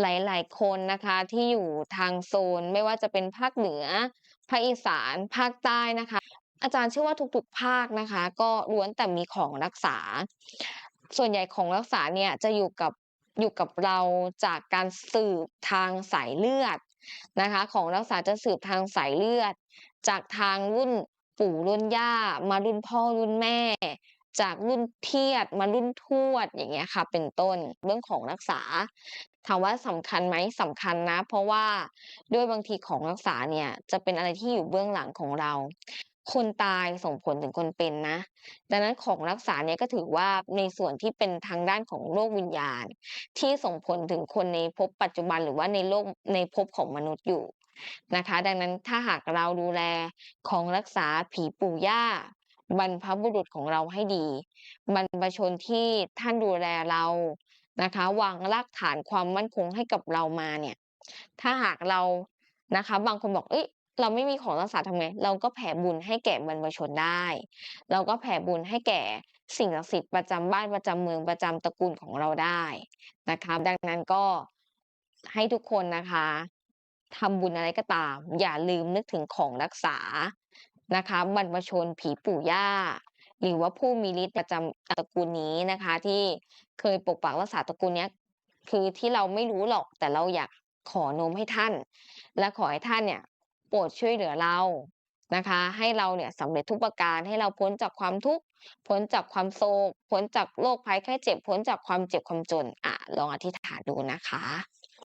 หลาย ๆ คนนะคะที่อยู่ทางโซนไม่ว่าจะเป็นภาคเหนือ ภาคอีสาน ภาคใต้นะคะ อาจารย์เชื่อว่าทุกๆ ภาคนะคะ ก็ล้วนแต่มีของรักษา ส่วนใหญ่ของรักษาเนี่ยจะอยู่กับอยู่กับเราจากการสืบทางสายเลือดนะคะ ของรักษาจะสืบทางสายเลือด จากทางรุ่นปู่รุ่นย่า มารุ่นพ่อรุ่นแม่ จากรุ่นเทียดมารุ่นทวดอย่างเงี้ยค่ะ เป็นต้นเรื่องของรักษา ถามว่าสำคัญไหมสำคัญนะ เพราะว่าด้วยบางทีของรักษาเนี่ยจะเป็นอะไรที่อยู่เบื้องหลังของเรา คนตายส่งผลถึงคนเป็นนะ ดังนั้นของรักษาเนี่ยก็ถือว่าในส่วนที่เป็นทางด้านของโลกวิญญาณ ที่ส่งผลถึงคนในภพปัจจุบันหรือว่าในโลกในภพของมนุษย์อยู่นะคะ ดังนั้นถ้าหากเราดูแลของรักษาผีปู่ย่าบรรพบุรุษของเราให้ดี บรรพชนที่ท่านดูแลเรา นะคะ วางรากฐานความมั่นคงให้กับเรามาเนี่ย ถ้าหากเรานะคะ บางคนบอกเฮ้ยเราไม่มีของรักษาทำไง?เราก็แผ่บุญให้แก่บรรพชนได้ เราก็แผ่บุญให้แก่สิ่งศักดิ์สิทธิ์ประจำบ้านประจำเมืองประจำตระกูลของเราได้นะคะ ดังนั้นก็ให้ทุกคนนะคะทำบุญอะไรก็ตาม อย่าลืมนึกถึงของรักษานะคะ บรรพชนผีปู่ย่า หรือว่าผู้มีฤทธิ์ประจำตระกูลนี้นะคะ ที่เคยปกปักรักษาตระกูลนี้คือที่เราไม่รู้หรอก แต่เราอยากขอโน้มให้ท่าน และขอให้ท่านเนี่ยโปรดช่วยเหลือเรานะคะ ให้เราเนี่ยสำเร็จทุกประการให้เราพ้นจากความทุกข์พ้นจากความโศกพ้นจากโรคภัยไข้เจ็บพ้นจากความเจ็บความจนอ่าลองอธิษฐานดูนะคะ